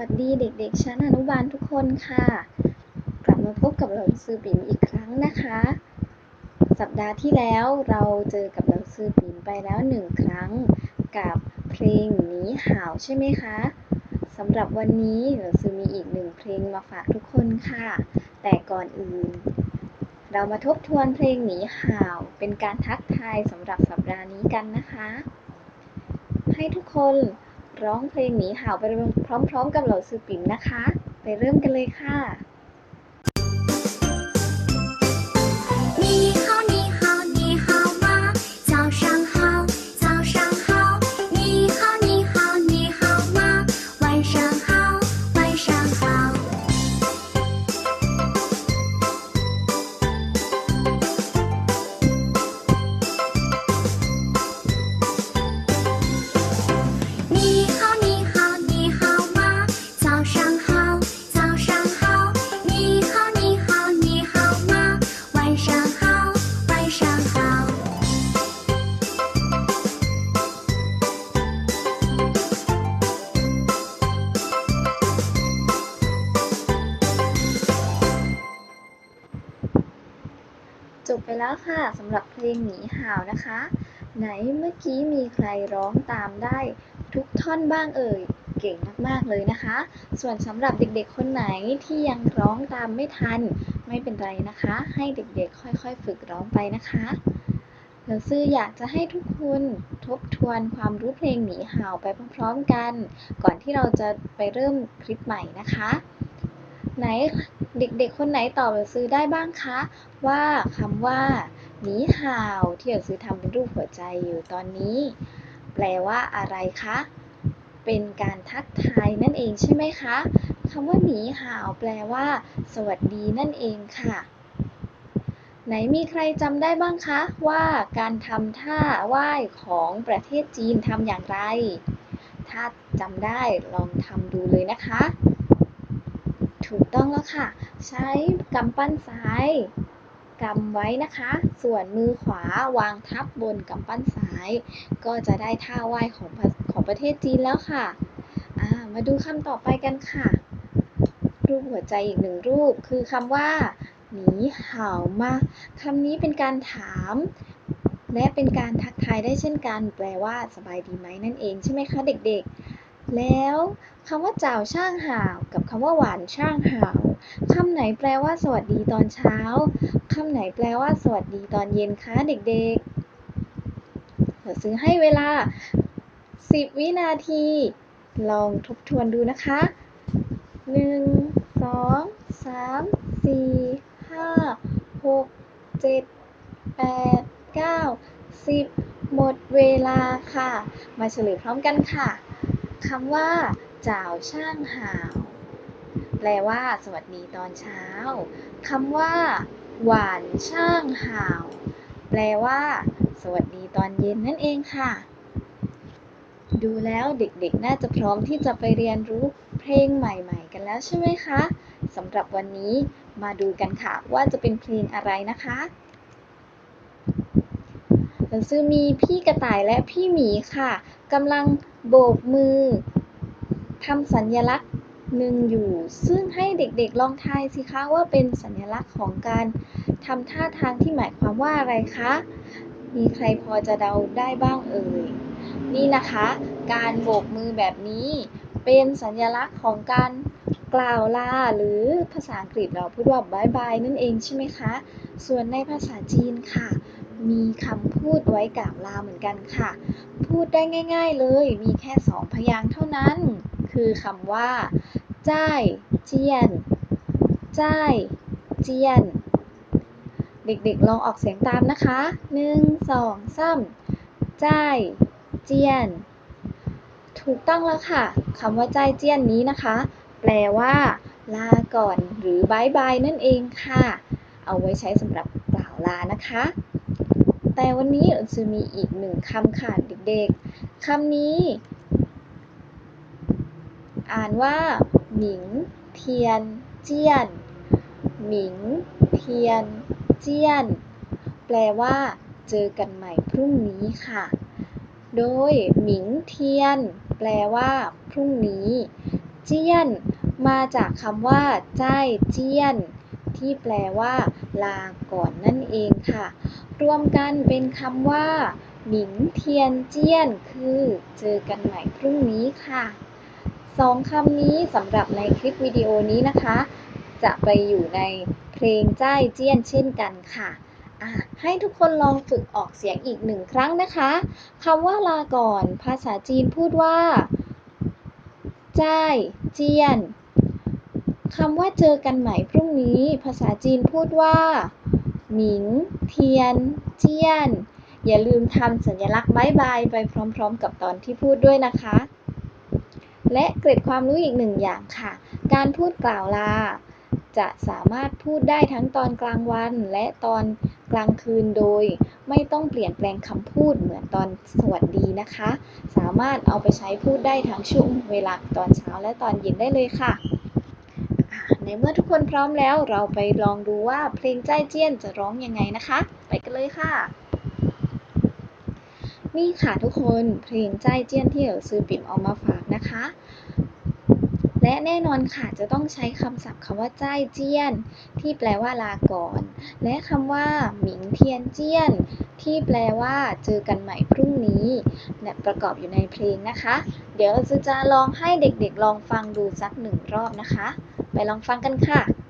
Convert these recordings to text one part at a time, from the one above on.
วัสดีเด็กๆ ชั้นอนุบาลทุกคนค่ะ กลับมาพบกับเราซือปิ่นอีกครั้งนะคะ สัปดาห์ที่แล้วเราเจอกับเราซือปิ่นไปแล้วหนึ่งครั้ง กับเพลงหนีห่าวใช่ไหมคะสำหรับวันนี้เราซือมีอีกหนึ่งเพลงมาฝากทุกคนค่ะ แต่ก่อนอื่น เรามาทบทวนเพลงหนีห่าว เป็นการทักทายสำหรับสัปดาห์นี้กันนะคะ ให้ทุกคน ร้องเพลงหนีห่าวไปพร้อมๆ กับเหล่าซือปิ่นนะคะ ไปเริ่มกันเลยค่ะ บไปแล้วค่ะสำหรับเพลงหนีห่าวนะคะ ไหนเมื่อกี้มีใครร้องตามได้ทุกท่อนบ้างเอ่ยเก่งมากๆเลยนะคะ ส่วนสำหรับเด็กๆคนไหนที่ยังร้องตามไม่ทัน ไม่เป็นไรนะคะ ให้เด็กๆค่อยๆ ฝึกร้องไปนะคะแล้วซื่ออยากจะให้ทุกคนทบทวนความรู้เพลงหนีห่าวไปพร้อมๆกัน ก่อนที่เราจะไปเริ่มคลิปใหม่นะคะ ไหนเด็กๆ คนไหนตอบหรือซื้อได้บ้างคะ ว่าคำว่าหนีห่าวที่เราซื้อทำเป็นรูปหัวใจอยู่ตอนนี้ แปลว่าอะไรคะ เป็นการทักทายนั่นเองใช่ไหมคะคำว่าหนีห่าวแปลว่า สวัสดีนั่นเองค่ะ ไหนมีใครจำได้บ้างคะ ว่าการทำท่าไหว้ของประเทศจีนทำอย่างไร ถ้าจำได้ลองทำดูเลยนะคะ ถูกต้องแล้วค่ะ ใช้กำปั้นซ้ายกำไว้นะคะ ส่วนมือขวาวางทับบนกำปั้นซ้าย ก็จะได้ท่าไหว้ของของประเทศจีนแล้วค่ะามาดูคำต่อไปกันค่ะ รูปหัวใจอีกหนึ่งรูป คือคำว่าหนีเห่ามาคำนี้เป็นการถาม และเป็นการทักทายได้เช่นกัน แปลว่าสบายดีไหมนั่นเองใช่ไหมคะเด็กๆ แล้วคำว่าเจ่าช่างห่าว กับคำว่าหวานช่างห่าวคำไหนแปลว่าสวัสดีตอนเช้าคำไหนแปลว่าสวัสดีตอนเย็นคะเด็กๆเราซื้อให้เวลา 10 วินาที ลองทบทวนดูนะคะ 1 2 3 4 5 6 7 8 9 10 หมดเวลาค่ะ มาเฉลยพร้อมกันค่ะ คำว่าจ่าวช่างหาว แปลว่า สวัสดีตอนเช้าคำว่า หวานช่างหาว แปลว่า สวัสดีตอนเย็นนั่นเองค่ะ ดูแล้วเด็กๆ น่าจะพร้อมที่จะไปเรียนรู้เพลงใหม่ๆ กันแล้วใช่ไหมคะสำหรับวันนี้มาดูกันค่ะว่าจะเป็นเพลงอะไรนะคะ นซือมีพี่กระต่ายและพี่หมีค่ะกำลังโบกมือทำสัญลักษณ์หนึ่งอยู่ ซึ่งให้เด็กๆลองทายสิคะว่าเป็นสัญลักษณ์ของการทำท่าทางที่หมายความว่าอะไรคะ มีใครพอจะเดาได้บ้างเอ่ย นี่นะคะ การโบกมือแบบนี้ เป็นสัญลักษณ์ของการกล่าวลาหรือภาษาอังกฤษเราพูดว่าบายบายนั่นเองใช่ไหมคะ ส่วนในภาษาจีนค่ะ มีคำพูดไว้กล่าวลาเหมือนกันค่ะ พูดได้ง่าย ๆเลย มีแค่สองพยางค์เท่านั้น คือคำว่าจ้ายเจียนจ้ายเจียน เด็กๆลองออกเสียงตามนะคะหนึ่งสองสามจ้ายเจียน ถูกต้องแล้วค่ะคำว่าใจายเจียนนี้นะคะ แปลว่า ลาก่อน หรือบายบายนั่นเองค่ะ เอาไว้ใช้สำหรับกล่าวลานะคะ แต่วันนี้เราจะมีอีกหนึ่งคำค่ะเด็กๆคำนี้ อ่านว่า หมิง เทียน เจียน หมิง เทียน เจียน แปลว่า เจอกันใหม่พรุ่งนี้ค่ะ โดย หมิง เทียน แปลว่า พรุ่งนี้ เจียน มาจากคำว่า ใจเจียน ที่แปลว่า ลาก่อนนั่นเองค่ะ รวมกันเป็นคำว่า หมิงเทียนเจี้ยน คือ เจอกันใหม่พรุ่งนี้ค่ะสองคำนี้สำหรับในคลิปวิดีโอนี้นะคะ จะไปอยู่ในเพลงจ้ายเจี้ยนเช่นกันค่ะให้ทุกคนลองฝึกออกเสียงอีกหนึ่งครั้งนะคะคำว่าลาก่อน ภาษาจีนพูดว่าจ้ายเจี้ยนคำว่าเจอกันใหม่พรุ่งนี้ ภาษาจีนพูดว่า หมิง เทียน เจี้ยน อย่าลืมทำสัญลักษณ์บายบายไปพร้อมๆ กับตอนที่พูดด้วยนะคะ และเกร็ดความรู้อีกหนึ่งอย่างค่ะ การพูดกล่าวลา จะสามารถพูดได้ทั้งตอนกลางวันและตอนกลางคืนโดย ไม่ต้องเปลี่ยนแปลงคำพูดเหมือนตอนสวัสดีนะคะ สามารถเอาไปใช้พูดได้ทั้งช่วงเวลาตอนเช้าและตอนเย็นได้เลยค่ะอะ ในเมื่อทุกคนพร้อมแล้วเราไปลองดูว่าเพลงจ้าเจี้ยนจะร้องยังไงนะคะ ไปกันเลยค่ะ นี่ค่ะทุกคนเพลงจ้าเจี้ยนที่เอ๋อซื้อปิ่มเอามาฝากนะคะ และแน่นอนค่ะจะต้องใช้คำศัพท์คำว่าจ้าเจี้ยน ที่แปลว่าลาก่อน และคำว่าหมิงเทียนเจี้ยน ที่แปลว่าเจอกันใหม่พรุ่งนี้เนี่ยประกอบอยู่ในเพลงนะคะ เดี๋ยวจะจะลองให้เด็กๆลองฟังดูสักหนึ่งรอบนะคะ ไปลองฟังกันค่ะ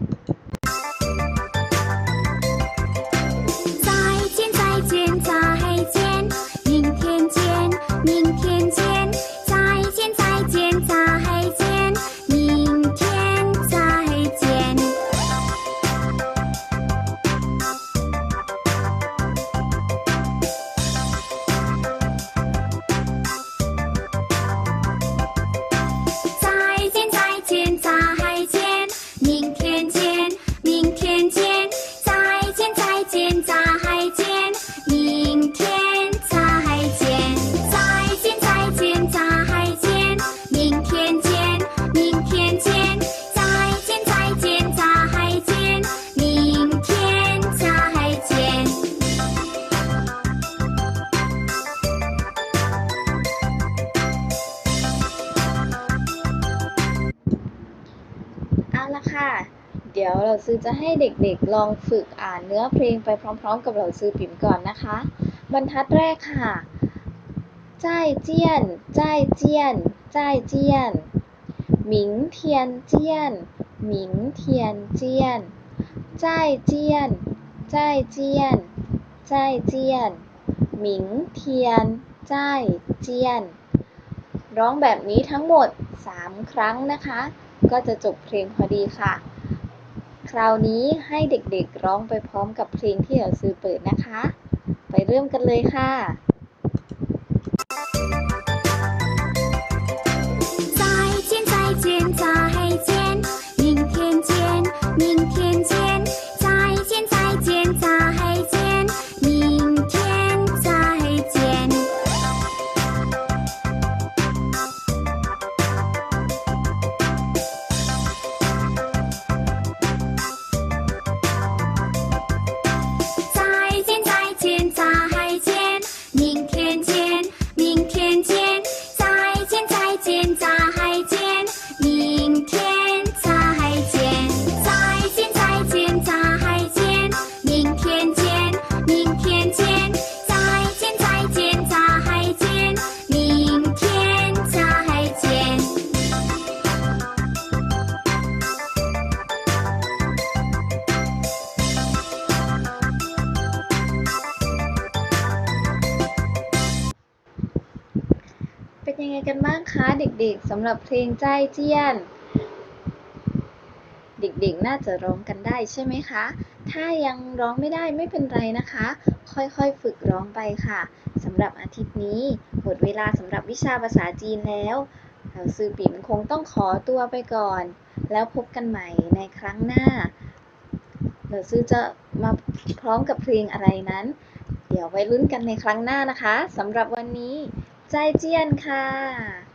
เดี๋ยวเราซื้อจะให้เด็กๆลองฝึกอ่านเนื้อเพลงไปพร้อม ๆ กับเราซื้อปิ่มก่อนนะคะ บรรทัดแรกค่ะจ้ายเจียนจ้ายเจียนจ้ายเจียนหมิงเทียนเจียนหมิงเทียนเจียนจ้ายเจียนจ้ายเจียนจ้ายเจียนหมิงเทียนจ้ายเจียน ร้องแบบนี้ทั้งหมด 3 ครั้งนะคะ ก็จะจบเพลงพอดีค่ะ ราวนี้ให้เด็กๆร้องไปพร้อมกับเพลงที่เราซื้อเปิดนะคะ ไปเริ่มกันเลยค่ะ เป็นยังไงกันบ้างคะเด็กๆสำหรับเพลงใจเจียน เด็กๆน่าจะร้องกันได้ใช่ไหมคะ ถ้ายังร้องไม่ได้ไม่เป็นไรนะคะ ค่อยๆฝึกร้องไปค่ะสำหรับอาทิตย์นี้หมดเวลาสำหรับวิชาภาษาจีนแล้วเราซือปิ่มคงต้องขอตัวไปก่อน แล้วพบกันใหม่ในครั้งหน้าเราซื้อจะมาพร้อมกับเพลงอะไรนั้น เดี๋ยวไว้ลุ้นกันในครั้งหน้านะคะสำหรับวันนี้ ใจเจียนค่ะ